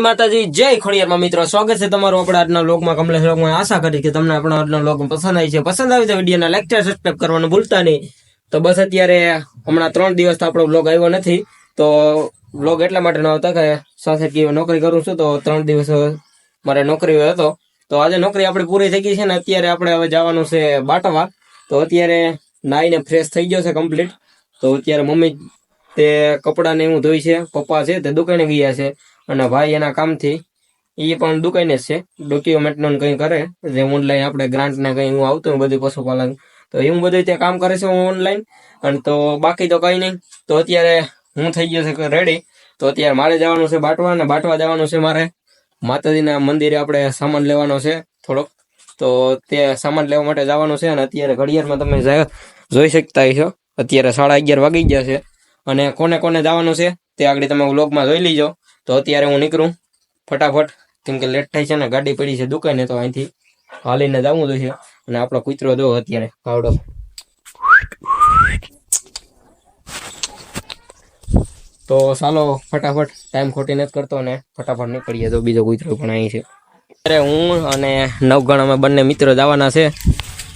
માતાજી, જય ખોડિયારમાં મિત્રો. સ્વાગત છે તમારું આપણા આજના લોકમાં કમલેશ લોકમાં આશા કરી કે તમને આપણા આજના લોક પસંદ આવી છે. પસંદ આવી તો વિડીયોના લેક્ચર સબસ્ક્રાઈબ કરવાનું ભૂલતા નહીં. તો બસ અત્યારે હમણાં ત્રણ દિવસ આપણો બ્લોગ આવ્યો નથી. તો બ્લોગ એટલા માટે ન આવતા કે સાથે નોકરી કરું છું, તો ત્રણ દિવસ મારે નોકરી હતો. તો આજે નોકરી આપણી પૂરી થઈ ગઈ છે ને અત્યારે આપણે હવે જવાનું છે બાટવા. તો અત્યારે નાઈને ફ્રેશ થઈ ગયો છે કમ્પ્લીટ તો અત્યારે મમ્મી તે કપડાને એવું ધોઈ છે, પપ્પા છે તે દુકાને ગયા છે. અને ભાઈ એના કામથી એ પણ દુકાને છે. ડોક્યુમેન્ટનું કંઈ કરે. જે ઓનલાઈન આપણે ગ્રાન્ટ ને કંઈ હું આવતું બધું પશુપાલન, તો એવું બધું તે કામ કરે છે હું ઓનલાઈન અને તો બાકી તો કંઈ નહીં. તો અત્યારે હું થઈ ગયો છે રેડી તો અત્યારે મારે જવાનું છે બાટવા અને બાટવા જવાનું છે મારે. માતાજીના મંદિરે આપણે સામાન લેવાનો છે થોડોક. તો તે સામાન લેવા માટે જવાનું છે અને અત્યારે ઘડિયાળમાં તમે જોઈ શકતા છો અત્યારે સાડા અગિયાર વાગી ગયા છે. અને કોને કોને જવાનું છે તે આગળ તમે વ્લોગમાં જોઈ લીજો. તો અત્યારે હું નીકળું. ફટાફટ, કેમ કે લેટ થાય છે ને, ગાડી પડી છે દુકાને, તો અહીંથી હાલીને જવું જોઈએ. અને આપણો કૂતરો જો અત્યારે કાવડો તો ચાલો, ફટાફટ ટાઈમ ખોટી નથી કરતો ને ફટાફટ નીકળીએ. તો બીજો કૂતરો પણ અહીં છે. અત્યારે હું અને નવગણ અમે બંને મિત્રો જવાના છે.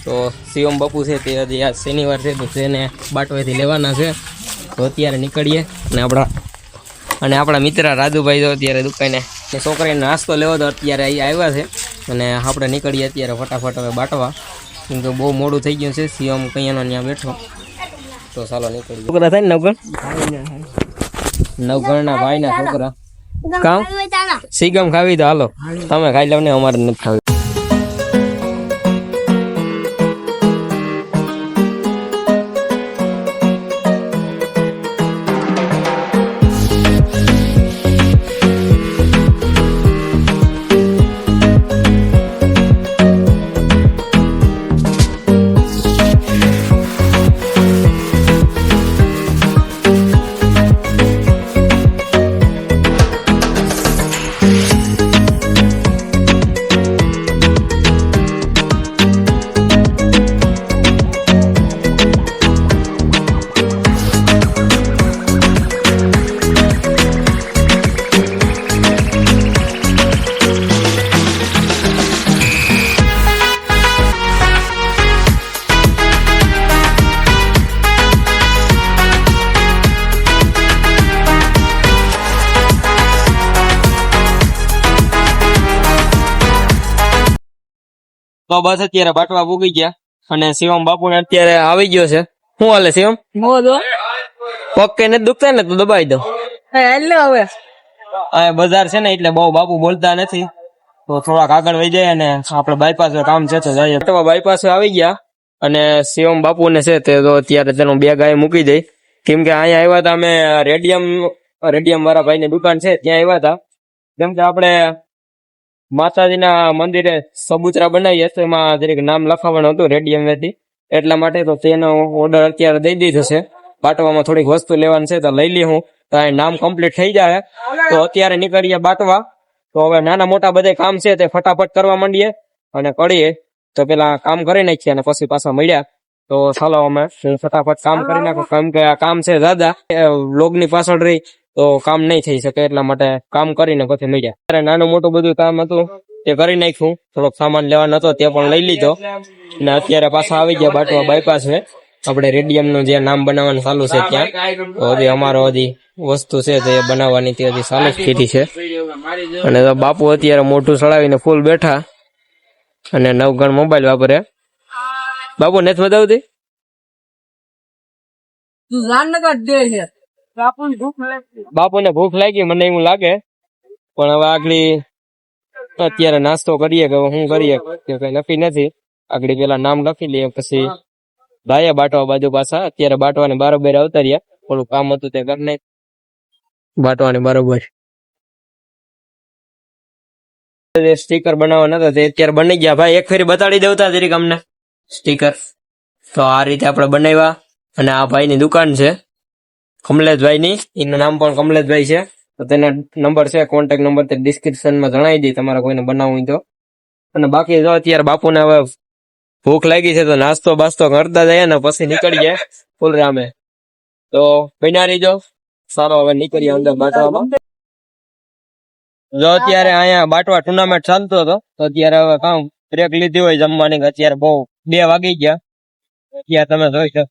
તો શિવમ બાપુ છે તે હજી આ શનિવાર છે, તો તેને બાટવેથી લેવાના છે. તો અત્યારે નીકળીએ અને આપણા અને આપણા મિત્ર રાજુભાઈ તો અત્યારે દુકાને. ને છોકરીને નાસ્તો લેવો તો અત્યારે અહીં આવ્યા છે. અને આપણે નીકળીએ અત્યારે ફટાફટ હવે બાટવા. કેમ કે બહુ મોડું થઈ ગયું છે સીએમ કૈયાનો ત્યાં બેઠો. તો ચાલો નીકળીએ. છોકરા થાય ને નવગણ? નવગણના ભાઈના છોકરા. કામ? સીગમ ખાવી તો હાલો. તમે ખાઈ લો ને અમારે નથી ખાવી. તો બસ અત્યારે બાટવા પૂગી ગયા અને શિવમ બાપુ ને અત્યારે આવી ગયો છે. શું હાલે શિવમ? પગ ને દુખતા ને તો દબાઈ દો. હેલો હવે. આ બજાર છે ને એટલે બહુ બાપુ બોલતા નથી. તો થોડાક આગળ વહી જાય અને આપણે બાયપાસ કામ છે તો જઈએ. તો બાયપાસ આવી ગયા અને શિવમ બાપુ ને છે તે તો અત્યારે તેનું બે ગાય મૂકી દઈ. કેમ કે અહીંયા આવ્યા હતા અમે રેડિયમ રેડિયમ વાળા ભાઈ ની દુકાન છે ત્યાં આવ્યા હતા. કેમ કે આપણે માતાજીના મંદિરે સબૂતરા બનાવીએ તો એમાં જરીક નામ લખાવવાનું હતું રેડિયમ વેથી એટલા માટે તો તેનો ઓર્ડર અત્યારે દઈ દીધો છે. બાટવામાં થોડીક વસ્તુ લેવાની છે, તો લઈ લી હું. તો નામ કમ્પ્લીટ થઈ જાય. તો અત્યારે નીકળીએ બાટવા. તો હવે નાના મોટા બધા કામ છે, તે ફટાફટ કરવા માંડીએ અને કરીએ. તો પેલા કામ કરી નાખીએ અને પછી પાછા મળ્યા. તો ચાલો અમે ફટાફટ કામ કરી નાખો. કેમ કે આ કામ છે, દાદા. લોગની પાછળ રહી. તો કામ નહીં થઈ શકે એટલા માટે કામ કરીને પછી મળ્યા ત્યારે નાનું મોટું બધું કામ હતું, તે કરી નાખ્યું. થોડોક સામાન લેવાનો હતો, તે પણ લઈ લીધો. અને અત્યારે પાછા આવી ગયા બાટવા બાયપાસ છે. આપણે રેડિયમનું જે નામ બનાવવાનું ચાલુ છે ત્યાં. હજી અમારો હજી વસ્તુ છે તે બનાવવાની, તે હજી ચાલુ જ કીધી છે. અને બાપુ અત્યારે મોઢું ચડાવીને ફૂલ બેઠા. અને નવગણ મોબાઈલ વાપરે. બાપુ, નથી બતાવતી? તું નકર દે છે. બાપુને ભૂખ લાગી. મને એવું લાગે. પણ હવે આગળ અત્યારે નાસ્તો કરીએ કે શું કરીએ? કે કઈ નક્કી નથી. આગળ પેલા નામ લખી લઈએ, પછી ભાઈએ બાટવા બાજુ પાછા. અત્યારે બાટવાને બારોબાર આવતા રહ્યા. થોડું કામ હતું તે કરી નાખ. બાટવાને બરોબર. સ્ટીકર બનાવવાના હતા તે અત્યારે બની ગયા. ભાઈ, એક ફેરી બતાડી દેવતા તરીકે અમને. સ્ટીકર તો આ રીતે આપણે બનાવ્યા. અને આ ભાઈની દુકાન છે. કમલેશભાઈની એનું નામ પણ કમલેશભાઈ છે. તો તેના નંબર છે કોન્ટેક્ટ નંબર તે ડિસ્ક્રિપ્શનમાં જણાવી દઈ તમારે કોઈને બનાવવું તો. અને બાકી જો અત્યારે બાપુને હવે ભૂખ લાગી છે તો નાસ્તો બાસ્તો કરતા જઈએ ને પછી નીકળીએ ફૂલ રામે. તો બન્યા રહીજો. સારો હવે નીકળીએ અંદર બાટવામાં જો અત્યારે અહીંયા બાટવા ટુર્નામેન્ટ ચાલતો હતો, તો અત્યારે હવે કામ બ્રેક લીધી હોય જમવાની. અત્યારે બહુ બે વાગી ગયા. ત્યાં તમે જોઈ શકો.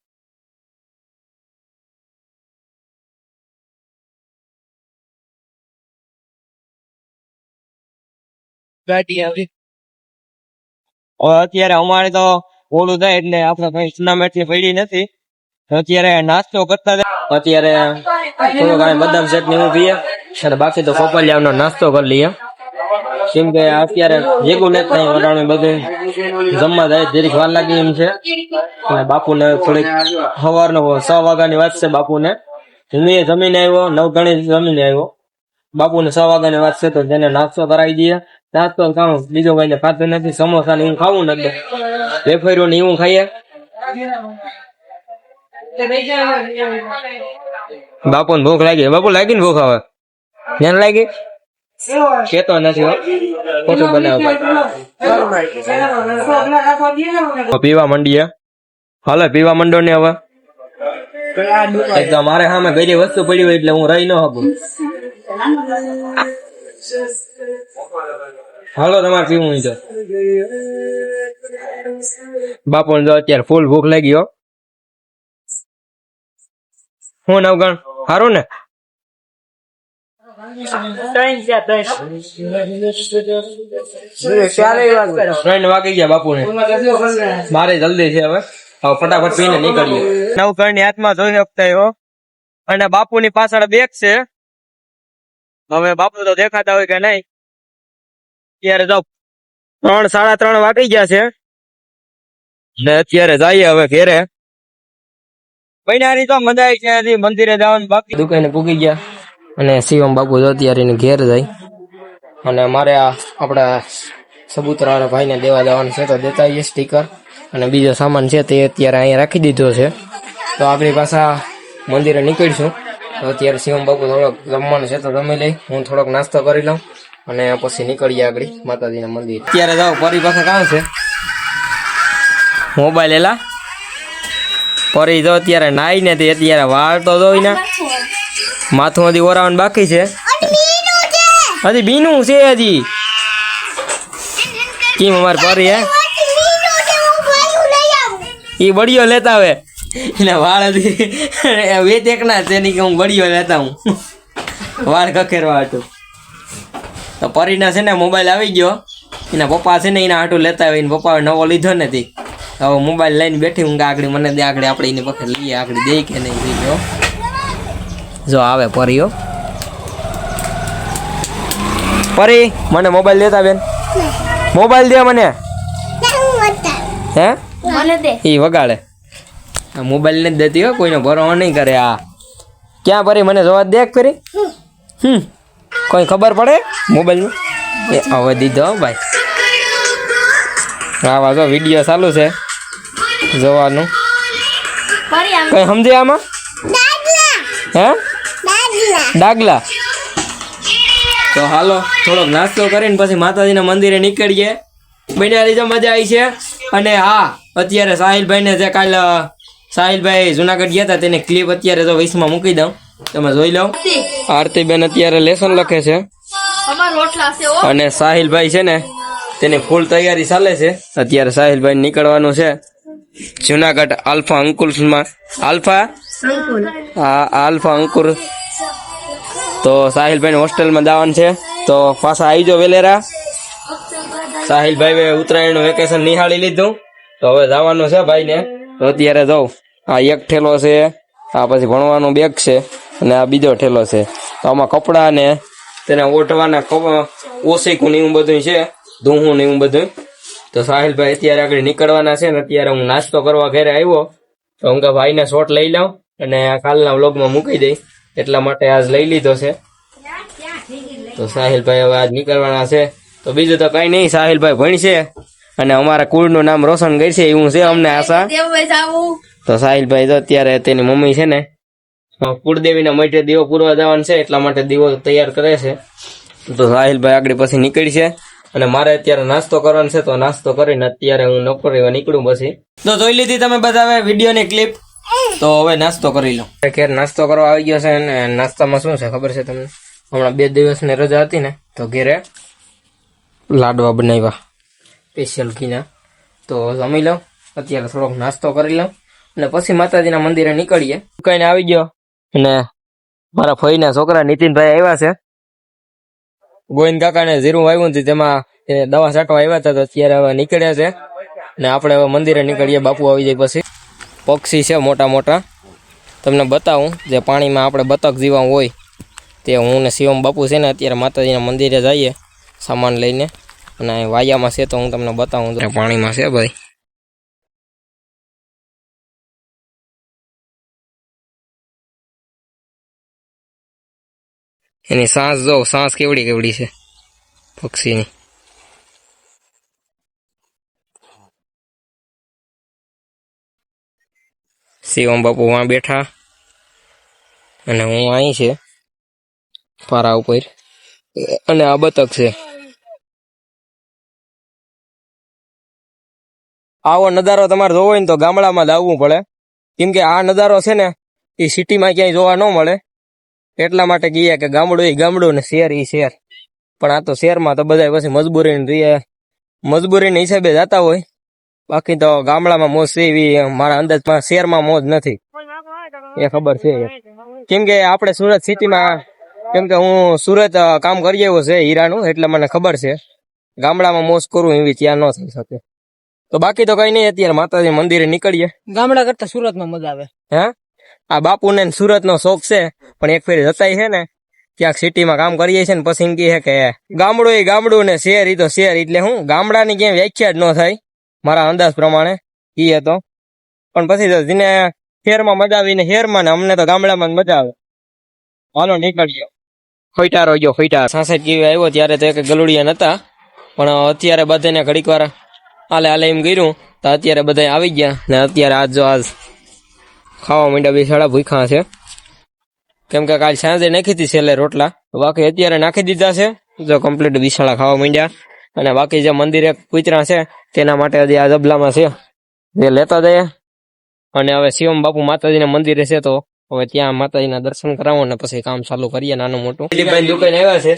અત્યારે અમારે તો ઓલું થાય એટલે આપણે કઈ ટુર્નામેન્ટની પડી નથી. અત્યારે નાસ્તો કરતા અત્યારે થોડો ઘણો બદામ શેક ને એવું પીએ બાકી તો ફોપલિયાનો નાસ્તો કરી લઈએ. કેમ કે અત્યારે ભેગું નથી થાય વટાણું બધું જમવા જાય જરીક વાર લાગી એમ છે. અને બાપુને થોડીક સવારનો છ વાગ્યાની વાત છે બાપુને. જમીએ જમીને આવ્યો, નવ ગણી જમીને આવ્યો. બાપુને છ વાગ્યાની વાત છે તો તેને નાસ્તો કરાવી દઈએ. નાસ્તો ખાવું બીજો કઈ ખાતું નથી સમોસા ને હું ખાવું નથી વેફર્યું ને એવું ખાઈએ બાપુ ને ભૂખ લાગી બાપુ લાગી ને ભૂખ હવે ધ્યાન લાગી કેતો નથી હો ખોટું બનાવ પીવા માંડીએ હાલે પીવા માંડો ને હવે તો મારે સામે ગઈ વસ્તુ પડી હોય એટલે હું રહી ન શકું હાલો, તમારે પીવું છે? બાપુ તો અત્યારે ફૂલ ભૂખ લાગી હો. હું નવગણ સારું ને? ત્રણ વાગી ગયા બાપુ મારે જલ્દી છે હવે. હવે ફટાફટ પીને નીકળીએ. નવકરની હાથમાં જોઈ શકતા હો. અને બાપુ ની પાછળ બેગ છે. હવે બાપુ તો દેખાતા હોય કે નહીં. અત્યારે તો ત્રણ, સાડા ત્રણ વાગી ગયા છે. ને અત્યારે જઈએ હવે ઘેરે. પૈનારી તો મજા આવી છે મંદિરે જવાનું બાકી. દુકાને પૂગી ગયા અને શિવમ બાપુ અત્યારે ઘેર જાય. અને મારે આ આપણા સબૂતરા ભાઈને દેવા જવાનું છે તો દેતા આવીએ સ્ટીકર અને બીજો સામાન છે તે અત્યારે અહીંયા રાખી દીધો છે. તો આપણી પાછા મંદિરે નીકળીશું. તો અત્યારે શિવમ બાપુ થોડોક જમવાનું છે તો જમી લઈ. હું થોડોક નાસ્તો કરી લઉં. અને પછી નીકળીએ આગળ માતાજીના મંદિર. અત્યારે જાઓ પરી પાસે કાં છે? મોબાઈલ એલા? પરી જો અત્યારે નાઈ ને તે અત્યારે વાળ તો જોઈ ને. માથું હજી ઓરાવાનું બાકી છે. હજી બીનું છે હજી. કેમ અમારે પરી, હે? એ બળીઓ લેતા આવે. એના વાળ હતી વેચ એકના છે તેની કે હું બળીઓ લેતા હું વાળ કખેરવા હતું તો પરીના છે ને મોબાઈલ આવી ગયો. એના પપ્પા છે ને એના હાટું લેતા આવી એને પપ્પાએ નવો લીધો નથી. હવે મોબાઈલ લઈને બેઠી હું આગળ મને દે આગળ આપણે એની વખત લઈએ આગળ દે કે નહીં દે જો જો આવે પરીઓ પરી મને મોબાઈલ દેતા બેન. મોબાઈલ દે મને. હે? મને દે. એ વગાડે. આ મોબાઈલ નથી દેતી હો કોઈનો ભરવા નહીં કરે આ. ક્યાં પરી મને જોવા દે કરી હમ. કોઈ ખબર પડે? મોબાઈલમાં એ હવે દીધો હો ભાઈ. હા જો વીડિયો ચાલુ છે. જોવાનું. કઈ સમજે આમાં? હે? ડાગલા તો હાલો થોડોક નાસ્તો કરીને પછી માતાજીના મંદિરે નીકળીએ. બન્યા જો મજા આવી છે. અને હા અત્યારે સાહિલભાઈ ને જે કાલ સાહિલભાઈ જુનાગઢ ગયા હતા તેની ક્લિપ અત્યારે તો વીસમાં મૂકી દઉં. તમે જોઈ લો. આરતી. બેન અત્યારે લેસન લખે છે. અને સાહિલભાઈ છે ને તેની ફૂલ તૈયારી ચાલે છે. અત્યારે સાહિલભાઈ નીકળવાનું છે. જુનાગઢ આલ્ફા અંકુરમાં. આલ્ફા? હા આલ્ફા અંકુર. તો સાહિલભાઈ હોસ્ટેલમાં જવાનું છે. તો પાછા આવી જો વેલેરા. સાહિલભાઈ ઉત્તરાયણનું વેકેશન નિહાળી લીધું. તો હવે જવાનું છે ભાઈને. તો અત્યારે જાઉં આ એક ઠેલો છે. આ પછી ભણવાનું બેગ છે. અને આ બીજો ઠેલો છે. તો આમાં કપડાં ને તેને ઓટવાના ઓશીકું ને એવું બધું છે ધૂહું ને એવું બધું તો સાહિલભાઈ અત્યારે આગળ નીકળવાના છે ને અત્યારે હું નાસ્તો કરવા ઘરે આવ્યો. તો હું કે ભાઈને શોટ લઈ લઉં અને આ કાલના વ્લોગમાં મૂકી દઈ. એટલા માટે આજ લઈ લીધો છે. તો સાહિલભાઈ હવે આજ નીકળવાના છે. તો બીજું તો કઈ નહીં સાહિલભાઈ ભણશે અને અમારા કુળનું નામ રોશન કરશે એવું છે અમને આશા. તો સાહિલભાઈ તો અત્યારે તેની મમ્મી છે ને કુળદેવીના માટે દીવો પૂરવા જવાનું છે, એટલા માટે દીવો તૈયાર કરે છે. તો સાહિલભાઈ આગળ પછી નીકળશે અને મારે અત્યારે નાસ્તો કરવાનો છે, તો નાસ્તો કરીને અત્યારે હું નોકર એવા નીકળું પછી. તો જોઈ લીધી તમે બધા વિડીયોની ક્લિપ? તો હવે નાસ્તો કરી લો. ઘેર નાસ્તો કરવા આવી ગયો છે અને નાસ્તામાં શું છે ખબર છે તમને? હમણાં બે દિવસની રજા હતી ને, તો ઘેરે લાડવા બનાવ્યા, સ્પેશિયલ ઘીના. તો જમી લઉં અત્યારે થોડોક નાસ્તો કરી લઉં અને પછી માતાજીના મંદિરે નીકળીએ. કઈને આવી ગયો. અને મારા ફઈના છોકરા નીતિનભાઈ આવ્યા છે. ગોવિંદ કાકાને જીરું વાવ્યું હતું તેમાં દવા છાંટવા આવ્યા હતા તો અત્યારે હવે નીકળ્યા છે. ને આપણે હવે મંદિરે નીકળીએ, બાપુ આવી જાય પછી. પક્ષી છે મોટા મોટા. તમને બતાવું, જે પાણીમાં આપણે બતક જીવા હોય, તે હું ને શિવમ બાપુ છે ને અત્યારે માતાજીના મંદિરે જઈએ, સામાન લઈને. અને વાયામાં છે તો હું તમને બતાવું. પાણીમાં છે ભાઈ. એની સાસ જો, સાસ કેવડી કેવડી છે? પક્ષીની. શિવમ બાપુ વાં બેઠા. અને હું અહીં છે, પારા ઉપર. અને આ બતક છે. આવો નજારો તમારે જોવો ને તો ગામડામાં જ આવવું પડે. કેમ કે આ નજારો છે ને, એ સિટીમાં ક્યાંય જોવા ન મળે. એટલા માટે કહીએ કે ગામડું એ ગામડું ને શેર એ શેર પણ આ તો શેરમાં તો બધા પછી મજબૂરી રહીએ. મજબૂરીને હિસાબે જતા હોય. બાકી તો ગામડામાં મોજ છે એવી મારા અંદાજમાં શેરમાં મોજ નથી. એ ખબર છે કેમ કે આપણે સુરત સિટીમાં કેમ કે હું સુરત કામ કરી આવ્યો છે હીરાનું એટલે મને ખબર છે. ગામડામાં મોજ કરું એવી ત્યાં ન થઈ શકે. તો બાકી તો કઈ નહીં અત્યારે માતાજી મંદિરે નીકળીએ. ગામડા કરતા સુરતમાં મજા આવે. હે? આ બાપુને સુરત નો શોખ છે. પણ એક ફેર જતાય છે ને, ક્યાંક સિટીમાં કામ કરીએ છીએ ને પસંદગી છે કે, ગામડું એ ગામડું ને, શહેર એ તો શહેર, એટલે હું ગામડાની ક્યાંય વ્યાખ્યા જ ન થાય, મારા અંદાજ પ્રમાણે એ હતો પણ પછી જેને શહેરમાં મજા આવી ને શહેરમાં ને, અમને તો ગામડામાં મજા આવે. હાલો નીકળ્યો ફોઈટારો ગયો, ફોઈટાર. સાસઠ કેવી આવ્યો, ત્યારે તો એક ગલુડિયા નતા, પણ અત્યારે બધાને ઘડીક વાર હાલે હાલે એમ કર્યું, તો અત્યારે બધા આવી ગયા, ને અત્યારે આજ જો આજ ખાવા માંડ્યા બિસાડા ભૂખા છે. કેમ કે કાલ સાંજે નાખી હતી છેલ્લે રોટલા. બાકી અત્યારે નાખી દીધા છે. જો કમ્પ્લીટ બિસાડા ખાવા માંડ્યા. અને બાકી જે મંદિરે કૂતરા છે તેના માટે હજી આ જબલામાં છે. જે લેતા જઈએ. અને હવે શિવમ બાપુ માતાજીના મંદિરે છે તો હવે ત્યાં માતાજીના દર્શન કરાવો ને પછી કામ ચાલુ કરીએ નાનું મોટું. દિલીપભાઈ દુકાન આવ્યા છે.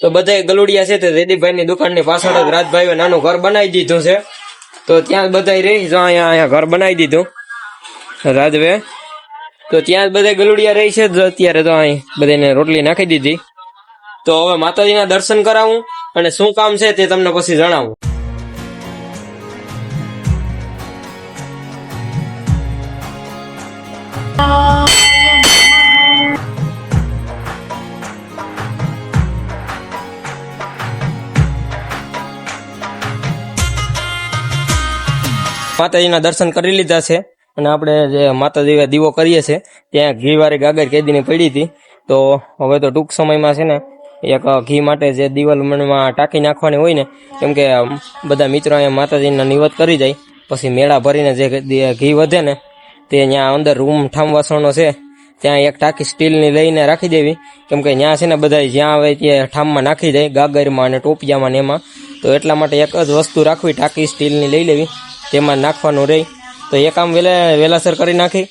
તો બધા ગલુડિયા છે તે રેડીભાઈ ની દુકાનની પાછળ જ રાજભાઈ નાનું ઘર બનાવી દીધું છે. તો ત્યાં બધા રહી જો અહીંયા અહીંયા ઘર બનાવી દીધું. રાજવે તો ત્યાં બધા ગલુડિયા રહી છે. અત્યારે તો અહીં બધાને રોટલી નાખી દીધી. તો હવે માતાજીના દર્શન કરાવું અને શું કામ છે તે તમને પછી જણાવું. માતાજીના દર્શન કરી લીધા છે. અને આપણે જે માતાજી દીવો કરીએ છીએ, ત્યાં ઘીવાળી ગાગર કેદીની પડી હતી. તો હવે તો ટૂંક સમયમાં છે ને, એક ઘી માટે જે દિવાલમાં ટાંકી નાખવાની હોય ને, કેમ કે બધા મિત્રો અહીંયા માતાજીના નિવત કરી જાય. પછી મેળા ભરીને જે ઘી વધે ને, તે ત્યાં અંદર રૂમ ઠામ વાસણો છે, ત્યાં એક ટાંકી સ્ટીલની લઈને રાખી દેવી. કેમ કે ત્યાં છે ને બધા જ્યાં આવે ત્યાં ઠામમાં નાખી જાય, ગાગરમાં અને ટોપિયામાં ને એમાં. તો એટલા માટે એક જ વસ્તુ રાખવી, ટાંકી સ્ટીલની લઈ લેવી. તેમાં નાખવાનું રહી. તો એ કામ વેલા વેલાસર કરી નાખી.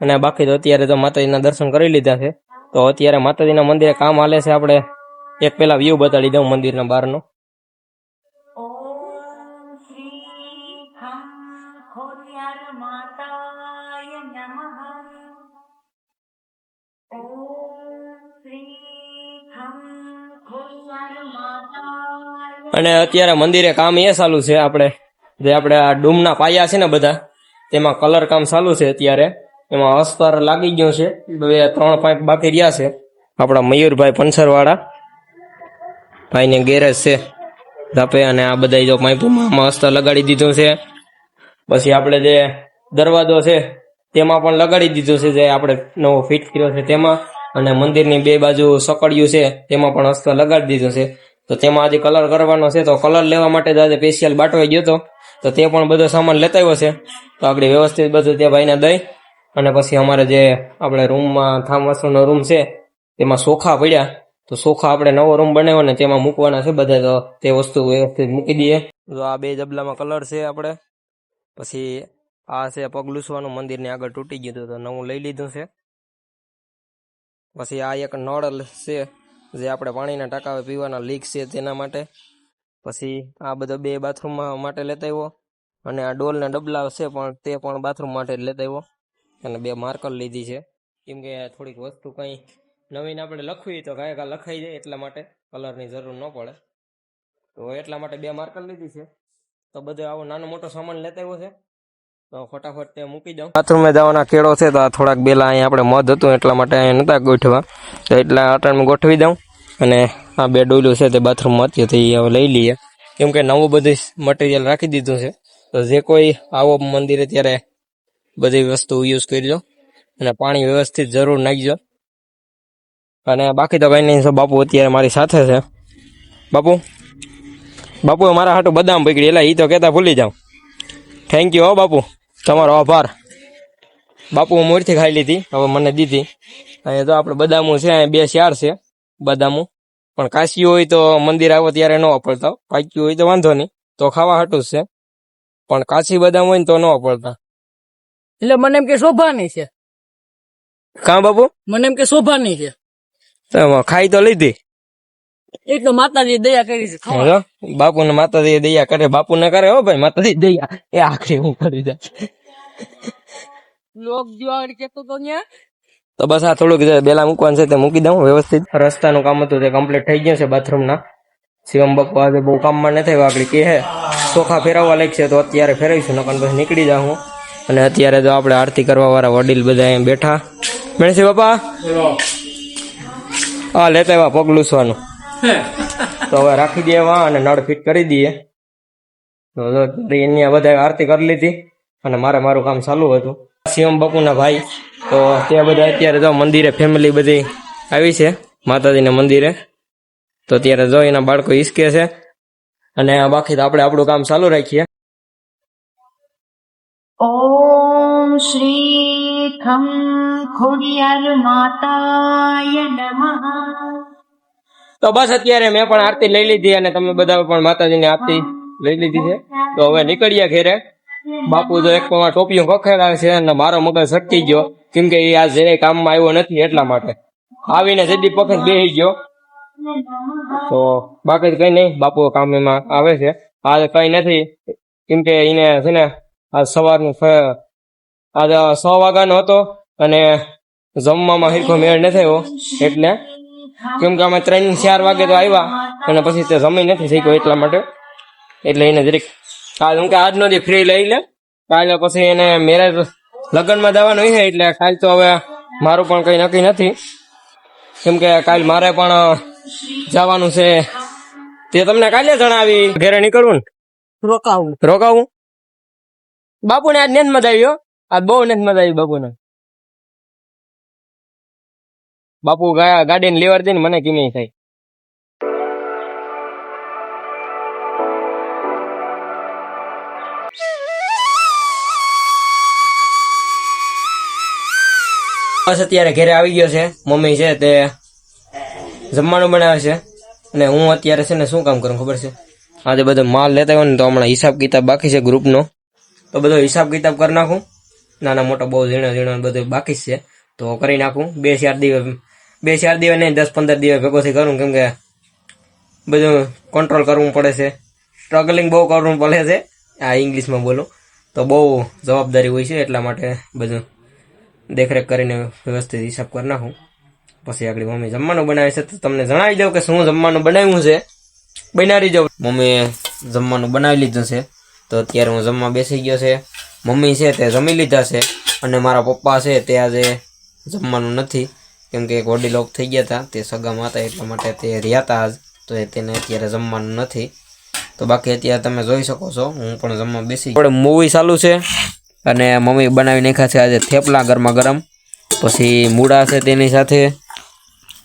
અને બાકી તો અત્યારે તો માતાજીના દર્શન કરી લીધા છે. તો અત્યારે માતાજીના મંદિરે કામ હાલે છે આપણે. એક પેલા વ્યૂ બતાડી દઉં મંદિરના બહારનો. અને અત્યારે મંદિરે કામ એ ચાલુ છે આપણે. જે આપણે આ ડૂમના પાયા છે ને બધા તેમાં કલર કામ ચાલુ છે અત્યારે. એમાં અસ્તર લાગી ગયો છે. બે, ત્રણ પાઇપ બાકી રહ્યા છે. આપણા મયુરભાઈ પંચરવાળા ભાઈને ગેરેજ છે. ધાપે અને આ બધા જો પાઇપોમાં અસ્તર લગાડી દીધું છે. પછી આપણે જે દરવાજો છે, તેમાં પણ લગાડી દીધું છે જે આપણે નવો ફિટ કર્યો છે તેમાં. અને મંદિરની બે બાજુ સકડિયું છે, તેમાં પણ અસ્તર લગાડી દીધું છે. તો તેમાં આજે કલર કરવાનો છે, તો કલર લેવા માટે જ આજે સ્પેશિયલ બાટવાઈ ગયો હતો. તો તે પણ બધો સામાન લેતા આવ્યો છે. તો આપણે વ્યવસ્થિત બધું તે ભાઈને દઈ અને પછી અમારે જે આપણે રૂમમાં થામવાસનો રૂમ છે, તેમાં સોખા પડ્યા. તો સોખા આપણે નવો રૂમ બનાવ્યો ને તેમાં મૂકવાના છે બધા, તો તે વસ્તુ વ્યવસ્થિત મૂકી દઈએ. તો આ બે જબલામાં કલર છે આપણે. પછી આ છે પગલુસવાનું મંદિરને આગળ તૂટી ગયું હતું, તો નવું લઈ લીધું છે. પછી આ એક નળ છે, જે આપણે પાણીના ટકાવે પીવાના લીક છે તેના માટે. પછી આ બધા બે બાથરૂમ માટે લેતા આવ્યો. અને આ ડોલના ડબલા છે પણ તે પણ બાથરૂમ માટે જ લેતા આવ્યો. અને બે માર્કર લીધી છે. કેમ કે થોડીક વસ્તુ કંઈ નવીન આપણે લખવી તો કાંઈ કાંઈ લખાઈ જાય એટલા માટે કલરની જરૂર ન પડે. તો એટલા માટે બે માર્કર લીધી છે. તો બધો આવો નાનો મોટો સામાન લેતા આવ્યો છે. તો ફટાફટ તે મૂકી દઉં. બાથરૂમે જવાના કેળો છે તો આ થોડાક બેલા અહીંયા આપણે મધ હતું એટલા માટે અહીંયા નતા ગોઠવા. તો એટલા અટાણમાં ગોઠવી દઉં. અને આ બે ડોલું છે તે બાથરૂમમાં હતી તો એ હવે લઈ લઈએ. કેમ કે નવું બધું મટીરિયલ રાખી દીધું છે. તો જે કોઈ આવો મંદિરે ત્યારે બધી વસ્તુ યુઝ કરજો અને પાણી વ્યવસ્થિત જરૂર નાખજો. અને બાકી તો કંઈ નહીં બાપુ અત્યારે મારી સાથે છે. બાપુ? બાપુએ મારા હાટું બદામ પકડી એટલે એ તો કહેતા ભૂલી જાઉં થેન્ક યુ હો બાપુ, તમારો આભાર. બાપુ મોરથી ખાઈ લીધી, હવે મને દીધી. અહીંયા તો આપણે બદામું છે બે ચાર છે. બદામું. પણ કાશી હોય તો મંદિર આવો ત્યારે ન વાપરતા પાક્યું હોય તો વાંધો નહીં. તો ખાવા હાટું જ છે. પણ કાચી બદામ હોય ને તો ન વાપરતા એટલે મને એમ કે શોભાની છે. કા બાપુ? મને એમ કે શોભાની છે. ખાઈ તો લીધી. એ તો માતાજી દયા કરી છે ખાવા. જો બાપુને માતાજી દયા કરે બાપુ ને કરે હો ભાઈ માતાજી દયા. એ આખરી હું કરી દે લોક જોવા કેતો તો ન્યા તો બસ આ થોડુંક જે બેલા મૂકવાનું છે તે મૂકી દઉં વ્યવસ્થિત. રસ્તાનું કામ હતું તે કમ્પ્લીટ થઈ ગયું છે બાથરૂમના શિવમ બપ્પા આજે બહુ કામમાં નથી આગળ કે હે ચોખા ફેરવવા લાગશે તો અત્યારે ફેરવીશું નકર પછી નીકળી જાઉં અને અત્યારે તો આપણે આરતી કરવા વાળા વડીલ બધા એમ બેઠા. મેણસી બાપા? હા લેતા એવા પગ લૂસવાનું. તો હવે રાખી દઈએ વા અને નળ ફિટ કરી દઈએ. તો જો એની બધા આરતી કરી લીધી અને મારે મારું કામ ચાલુ હતું. શિવમ બાપુના ભાઈ તો ત્યાં બધા અત્યારે જો મંદિરે ફેમિલી બધી આવી છે માતાજીના મંદિરે. તો ત્યારે જો એના બાળકો હિસકે છે. અને બાકી તો આપણે આપણું કામ ચાલુ રાખીએ. ઓમ શ્રી ખમ ખોડિયાર માતાય નમઃ. તો બસ અત્યારે મેં પણ આરતી લઈ લીધી અને તમે બધા પણ માતાજીની આરતી લઈ લીધી છે. તો હવે નીકળીએ ઘેરે. બાપુ તો એક તો ટોપીઓ ખખેડા છે અને મારો મગજ સટકી ગયો. કેમ કે એ આ જે કામમાં આવ્યો નથી એટલા માટે. આવીને સીધી પખત બેસી ગયો. તો બાકી કઈ નહીં, બાપુ કામ એમાં આવે છે. આ કઈ નથી. કેમ કે એને છે ને આ સવારનું આજ આજે સ વાગ્યાનો હતો અને જમવામાં હિરખો મેળ ન થયો એટલે કેમ કે અમે ત્રણ ચાર વાગે તો આવ્યા અને પછી તે જમી નથી શીખ્યો એટલા માટે. એટલે એને જરીક કાલ હું કે આજનો દી ફ્રી લઈ લે. કાલે પછી એને મેરેજ લગ્નમાં જવાનું છે એટલે કાલ તો હવે મારું પણ કઈ નક્કી નથી. કેમ કે કાલ મારે પણ જવાનું છે. તે તમને કાલે જણાવી. ઘરે નીકળવું ને? રોકાવું. રોકાવું? બાપુને આજ નથી મજા આવી આજ બહુ નથી મજા આવી બાપુને. બાપુ ગાડીને લેવર દે ને મને કિમી થાય. બસ અત્યારે ઘરે આવી ગયો છે. મમ્મી છે તે જમવાનું બનાવે છે. અને હું અત્યારે છે ને શું કામ કરું ખબર છે? આજે બધો માલ લેતા હોય ને તો હમણાં હિસાબ કિતાબ બાકી છે ગ્રુપનો. તો બધો હિસાબ કિતાબ કરી નાખું. નાના મોટા બહુ ઝીણો ઝીણો બધું બાકી છે. તો કરી નાખું. બે ચાર દિવસ, બે ચાર દિવસ નહીં, દસ પંદર દિવસ ભેગોથી કરું, કેમ કે બધું કંટ્રોલ કરવું પડે છે. સ્ટ્રગલિંગ બહુ કરવું પડે છે. આ ઇંગ્લિશમાં બોલું. તો બહુ જવાબદારી હોય છે એટલા માટે બધું દેખરેખ કરીને વ્યવસ્થિત હિસાબ કરી નાખું. પછી આગળ મમ્મી જમવાનું બનાવે છે, તો તમને જણાવી દઉં કે શું જમવાનું બનાવ્યું છે. બનાવી જાઉં. મમ્મીએ જમવાનું બનાવી લીધું છે, તો અત્યારે હું જમવા બેસી ગયો છે. મમ્મી છે તે જમી લીધા છે, અને મારા પપ્પા છે તે આજે જમવાનું નથી, કેમ કે એક વડીલો થઈ ગયા હતા, તે સગામાં હતા એટલા માટે તે રહ્યા હતા આજ, તો તેને અત્યારે જમવાનું નથી. તો બાકી અત્યારે તમે જોઈ શકો છો, હું પણ જમવા બેસી મૂવી ચાલુ છે અને મમ્મી બનાવી નાખ્યા છે આજે થેપલા ગરમા ગરમ. પછી મૂળા છે તેની સાથે.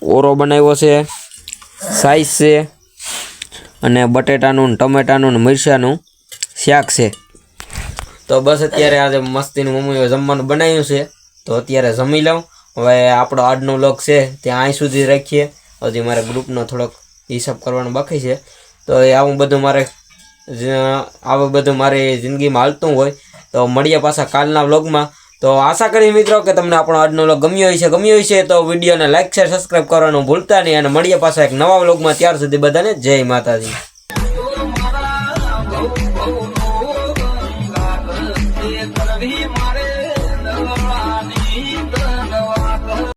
ઓરો બનાવ્યો છે. સાઈઝ છે. અને બટેટાનું ટમેટાનું ને મરચાનું શાક છે. તો બસ અત્યારે આજે મસ્તીનું મમ્મીએ જમવાનું બનાવ્યું છે. તો અત્યારે જમી લઉં. હવે આપણો આજનો લોક છે. ત્યાં અહીં સુધી રાખીએ. હજી મારે ગ્રુપનો થોડોક હિસાબ કરવાનો બાકી છે. તો એ આવું બધું મારે આવું બધું મારી જિંદગીમાં હાલતું હોય તો મળીએ પાછા કાલના વ્લોગમાં. તો આશા કરી મિત્રો કે તમને આપણો આજનો વ્લોગ ગમ્યો હશે ગમ્યો હશે, તો વિડીયોને લાઇક શેર સબસ્ક્રાઇબ કરવાનું ભૂલતા નહીં. અને મળીએ પાછા એક નવા વ્લોગમાં. ત્યાર સુધી બધાને જય માતાજી.